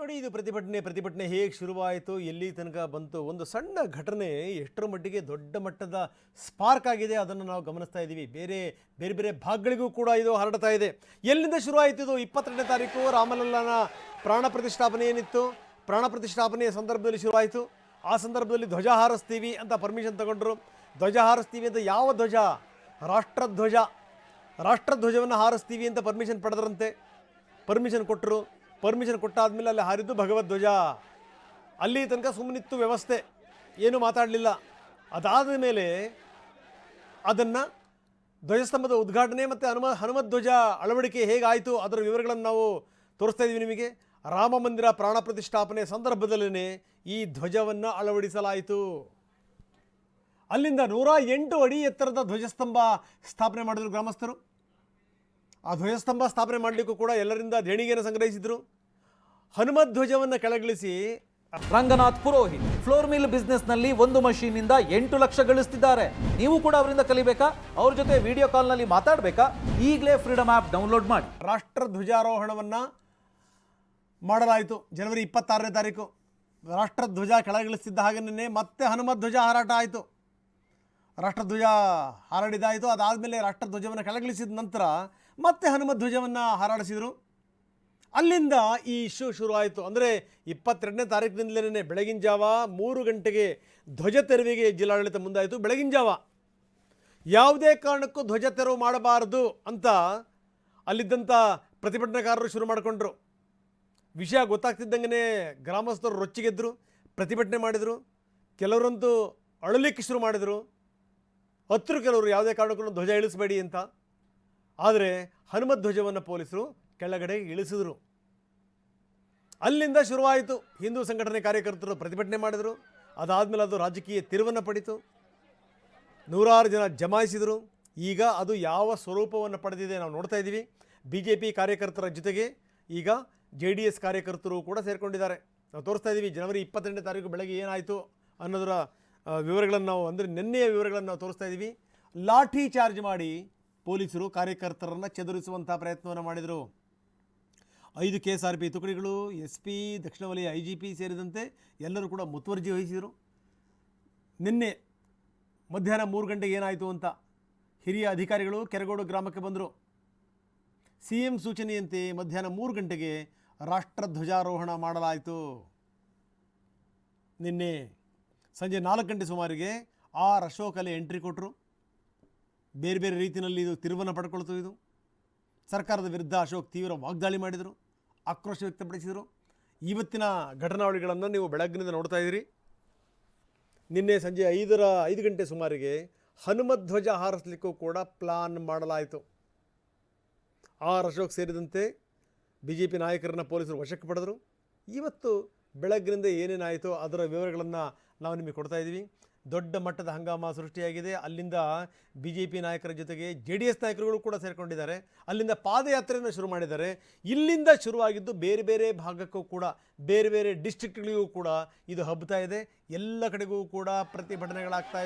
ನೋಡಿ, ಇದು ಪ್ರತಿಭಟನೆ ಪ್ರತಿಭಟನೆ ಹೇಗೆ ಶುರುವಾಯಿತು, ಎಲ್ಲಿ ತನಕ ಬಂತು, ಒಂದು ಸಣ್ಣ ಘಟನೆ ಎಷ್ಟರ ಮಟ್ಟಿಗೆ ದೊಡ್ಡ ಮಟ್ಟದ ಸ್ಪಾರ್ಕ್ ಆಗಿದೆ ಅದನ್ನು ನಾವು ಗಮನಿಸ್ತಾ ಇದ್ದೀವಿ. ಬೇರೆ ಬೇರೆ ಬೇರೆ ಭಾಗಗಳಿಗೂ ಕೂಡ ಇದು ಹರಡ್ತಾ ಇದೆ. ಎಲ್ಲಿಂದ ಶುರುವಾಯಿತು ಇದು ಇಪ್ಪತ್ತೆರಡನೇ ತಾರೀಕು? ರಾಮಲಲ್ಲನ ಪ್ರಾಣ ಪ್ರತಿಷ್ಠಾಪನೆ ಏನಿತ್ತು? ಪ್ರಾಣ ಪ್ರತಿಷ್ಠಾಪನೆಯ ಸಂದರ್ಭದಲ್ಲಿ ಶುರುವಾಯಿತು. ಆ ಸಂದರ್ಭದಲ್ಲಿ ಧ್ವಜ ಹಾರಿಸ್ತೀವಿ ಅಂತ ಪರ್ಮಿಷನ್ ತಗೊಂಡ್ರು. ಧ್ವಜ ಹಾರಿಸ್ತೀವಿ ಅಂತ ಯಾವ ಧ್ವಜ? ರಾಷ್ಟ್ರಧ್ವಜ. ರಾಷ್ಟ್ರಧ್ವಜವನ್ನು ಹಾರಿಸ್ತೀವಿ ಅಂತ ಪರ್ಮಿಷನ್ ಪಡೆದರಂತೆ. ಪರ್ಮಿಷನ್ ಕೊಟ್ಟರು ಪರ್ಮಿಷನ್ ಕೊಟ್ಟಾದ್ಮೇಲೆ ಅಲ್ಲಿ ಹಾರಿದ್ದು ಭಗವದ್ಧ್ವಜ ಅಲ್ಲಿ ತನಕ ಸುಮ್ಮನಿತ್ತು ವ್ಯವಸ್ಥೆ. ಏನು ಮಾತಾಡಲಿಲ್ಲ. ಅದಾದ ಮೇಲೆ ಅದನ್ನು ಧ್ವಜಸ್ತಂಭದ ಉದ್ಘಾಟನೆ ಮತ್ತು ಹನುಮ ಹನುಮತ್ ಧ್ವಜ ಅಳವಡಿಕೆ ಹೇಗಾಯಿತು? ಅದರ ವಿವರಗಳನ್ನು ನಾವು ತೋರಿಸ್ತಾ ಇದ್ದೀವಿ ನಿಮಗೆ. ರಾಮ ಮಂದಿರ ಪ್ರಾಣ ಪ್ರತಿಷ್ಠಾಪನೆ ಸಂದರ್ಭದಲ್ಲೇ ಈ ಧ್ವಜವನ್ನು ಅಳವಡಿಸಲಾಯಿತು. ಅಲ್ಲಿಂದ ನೂರ ಎಂಟು ಅಡಿ ಎತ್ತರದ ಧ್ವಜಸ್ತಂಭ ಸ್ಥಾಪನೆ ಮಾಡಿದರು ಗ್ರಾಮಸ್ಥರು. ಆ ಧ್ವಜಸ್ತಂಭ ಸ್ಥಾಪನೆ ಮಾಡಲಿಕ್ಕೂ ಕೂಡ ಎಲ್ಲರಿಂದ ದೇಣಿಗೆಯನ್ನು ಸಂಗ್ರಹಿಸಿದರು. ಹನುಮತ್ ಧ್ವಜವನ್ನು ಕೆಳಗಿಳಿಸಿ ರಂಗನಾಥ್ ಪುರೋಹಿತ್ ಫ್ಲೋರ್ ಮಿಲ್ ಬಿಸ್ನೆಸ್ನಲ್ಲಿ ಒಂದು ಮಷೀನ್ ಇಂದ ಎಂಟು ಲಕ್ಷ ಗಳಿಸ್ತಿದ್ದಾರೆ. ನೀವು ಕೂಡ ಅವರಿಂದ ಕಲಿಬೇಕಾ? ಅವ್ರ ಜೊತೆ ವಿಡಿಯೋ ಕಾಲ್ನಲ್ಲಿ ಮಾತಾಡಬೇಕಾ? ಈಗಲೇ ಫ್ರೀಡಮ್ ಆಪ್ ಡೌನ್ಲೋಡ್ ಮಾಡಿ. ರಾಷ್ಟ್ರ ಧ್ವಜಾರೋಹಣವನ್ನ ಮಾಡಲಾಯಿತು ಜನವರಿ ಇಪ್ಪತ್ತಾರನೇ ತಾರೀಕು. ರಾಷ್ಟ್ರ ಧ್ವಜ ಕೆಳಗಿಳಿಸ್ತಿದ್ದ ಹಾಗೆ ಮತ್ತೆ ಹನುಮತ್ ಧ್ವಜ ಹಾರಾಟ ಆಯಿತು. ರಾಷ್ಟ್ರಧ್ವಜ ಹಾರಾಡಿದಾಯಿತು ಅದಾದಮೇಲೆ ರಾಷ್ಟ್ರಧ್ವಜವನ್ನು ಕೆಳಗಿಳಿಸಿದ ನಂತರ ಮತ್ತೆ ಹನುಮ ಧ್ವಜವನ್ನು ಹಾರಾಡಿಸಿದರು. ಅಲ್ಲಿಂದ ಈ ಇಶ್ಯೂ ಶುರುವಾಯಿತು. ಅಂದರೆ ಇಪ್ಪತ್ತೆರಡನೇ ತಾರೀಕಿನಿಂದಲೇ ಬೆಳಗಿನ ಜಾವ ಮೂರು ಗಂಟೆಗೆ ಧ್ವಜ ತೆರವಿಗೆ ಜಿಲ್ಲಾಡಳಿತ ಮುಂದಾಯಿತು. ಬೆಳಗಿನ ಜಾವ ಯಾವುದೇ ಕಾರಣಕ್ಕೂ ಧ್ವಜ ತೆರವು ಮಾಡಬಾರದು ಅಂತ ಅಲ್ಲಿದ್ದಂಥ ಪ್ರತಿಭಟನಾಕಾರರು ಶುರು ಮಾಡಿಕೊಂಡ್ರು. ವಿಷಯ ಗೊತ್ತಾಗ್ತಿದ್ದಂಗೆ ಗ್ರಾಮಸ್ಥರು ರೊಚ್ಚಿಗೆದ್ದರು ಪ್ರತಿಭಟನೆ ಮಾಡಿದರು. ಕೆಲವರಂತೂ ಅಳಲಿಕ್ಕೆ ಶುರು ಮಾಡಿದರು. ಹತ್ತಿರ ಕೆಲವರು ಯಾವುದೇ ಕಾರಣಕ್ಕೂ ಧ್ವಜ ಇಳಿಸಬೇಡಿ ಅಂತ. ಆದರೆ ಹನುಮಧ್ವಜವನ್ನು ಪೊಲೀಸರು ಕೆಳಗಡೆ ಇಳಿಸಿದರು. ಅಲ್ಲಿಂದ ಶುರುವಾಯಿತು. ಹಿಂದೂ ಸಂಘಟನೆ ಕಾರ್ಯಕರ್ತರು ಪ್ರತಿಭಟನೆ ಮಾಡಿದರು. ಅದಾದಮೇಲೆ ಅದು ರಾಜಕೀಯ ತಿರುವನ್ನು ಪಡಿತು. ನೂರಾರು ಜನ ಜಮಾಯಿಸಿದರು. ಈಗ ಅದು ಯಾವ ಸ್ವರೂಪವನ್ನು ಪಡೆದಿದೆ ನಾವು ನೋಡ್ತಾ ಇದ್ದೀವಿ. ಬಿ ಜೆ ಪಿ ಕಾರ್ಯಕರ್ತರ ಜೊತೆಗೆ ಈಗ ಜೆ ಡಿ ಎಸ್ ಕಾರ್ಯಕರ್ತರು ಕೂಡ ಸೇರಿಕೊಂಡಿದ್ದಾರೆ. ನಾವು ತೋರಿಸ್ತಾ ಇದ್ದೀವಿ, ಜನವರಿ ಇಪ್ಪತ್ತೆಂಟನೇ ತಾರೀಕು ಬೆಳಗ್ಗೆ ಏನಾಯಿತು ಅನ್ನೋದರ ವಿವರಗಳನ್ನು ನಾವು ಅಂದರೆ ನಿನ್ನೆಯ ವಿವರಗಳನ್ನು ನಾವು ತೋರಿಸ್ತಾ ಇದ್ದೀವಿ. ಲಾಠಿ ಚಾರ್ಜ್ ಮಾಡಿ ಪೊಲೀಸರು ಕಾರ್ಯಕರ್ತರನ್ನು ಚದುರಿಸುವಂಥ ಪ್ರಯತ್ನವನ್ನು ಮಾಡಿದರು. ಐದು ಕೆ ಎಸ್ ಆರ್ ಪಿ ತುಕಡಿಗಳು ಎಸ್ ಪಿ ದಕ್ಷಿಣ ವಲಯ ಐ ಜಿ ಪಿ ಸೇರಿದಂತೆ ಎಲ್ಲರೂ ಕೂಡ ಮುತುವರ್ಜಿ ವಹಿಸಿದರು. ನಿನ್ನೆ ಮಧ್ಯಾಹ್ನ ಮೂರು ಗಂಟೆಗೆ ಏನಾಯಿತು ಅಂತ ಹಿರಿಯ ಅಧಿಕಾರಿಗಳು ಕೆರಗೋಡು ಗ್ರಾಮಕ್ಕೆ ಬಂದರು. ಸಿ ಎಂ ಸೂಚನೆಯಂತೆ ಮಧ್ಯಾಹ್ನ ಮೂರು ಗಂಟೆಗೆ ರಾಷ್ಟ್ರಧ್ವಜಾರೋಹಣ ಮಾಡಲಾಯಿತು. ನಿನ್ನೆ ಸಂಜೆ ನಾಲ್ಕು ಗಂಟೆ ಸುಮಾರಿಗೆ ಆರ್ ಅಶೋಕಲೆ ಎಂಟ್ರಿ ಕೊಟ್ಟರು ಬೇರೆ ಬೇರೆ ರೀತಿಯಲ್ಲಿ ಇದು ತಿರುವನ್ನು ಪಡ್ಕೊಳ್ತು ಇದು. ಸರ್ಕಾರದ ವಿರುದ್ಧ ಅಶೋಕ್ ತೀವ್ರ ವಾಗ್ದಾಳಿ ಮಾಡಿದರು, ಆಕ್ರೋಶ ವ್ಯಕ್ತಪಡಿಸಿದರು. ಇವತ್ತಿನ ಘಟನಾವಳಿಗಳನ್ನು ನೀವು ಬೆಳಗ್ಗಿನಿಂದ ನೋಡ್ತಾ ಇದ್ದೀರಿ. ನಿನ್ನೆ ಸಂಜೆ ಐದರ ಐದು ಗಂಟೆ ಸುಮಾರಿಗೆ ಹನುಮಧ್ವಜ ಹಾರಿಸ್ಲಿಕ್ಕೂ ಕೂಡ ಪ್ಲಾನ್ ಮಾಡಲಾಯಿತು. ಆರ್ ಅಶೋಕ್ ಸೇರಿದಂತೆ ಬಿ ಜೆ ಪಿ ನಾಯಕರನ್ನು ಪೊಲೀಸರು ವಶಕ್ಕೆ ಪಡೆದರು. ಇವತ್ತು ಬೆಳಗ್ಗಿನಿಂದ ಏನೇನಾಯಿತು ಅದರ ವಿವರಗಳನ್ನು ನಾವು ನಿಮಗೆ ಕೊಡ್ತಾ ಇದ್ದೀವಿ. ದೊಡ್ಡ ಮಟ್ಟದ ಹಂಗಾಮ ಸೃಷ್ಟಿಯಾಗಿದೆ. ಅಲ್ಲಿಂದ ಬಿ ಜೆ ಪಿ ನಾಯಕರ ಜೊತೆಗೆ ಜೆ ಡಿ ಎಸ್ ನಾಯಕರುಗಳು ಕೂಡ ಸೇರಿಕೊಂಡಿದ್ದಾರೆ. ಅಲ್ಲಿಂದ ಪಾದಯಾತ್ರೆಯನ್ನು ಶುರು ಮಾಡಿದ್ದಾರೆ. ಇಲ್ಲಿಂದ ಶುರುವಾಗಿದ್ದು ಬೇರೆ ಬೇರೆ ಭಾಗಕ್ಕೂ ಕೂಡ, ಬೇರೆ ಬೇರೆ ಡಿಸ್ಟ್ರಿಕ್ಟ್ಗಳಿಗೂ ಕೂಡ ಇದು ಹಬ್ಬತಾ ಇದೆ. ಎಲ್ಲ ಕಡೆಗೂ ಕೂಡ ಪ್ರತಿಭಟನೆಗಳಾಗ್ತಾ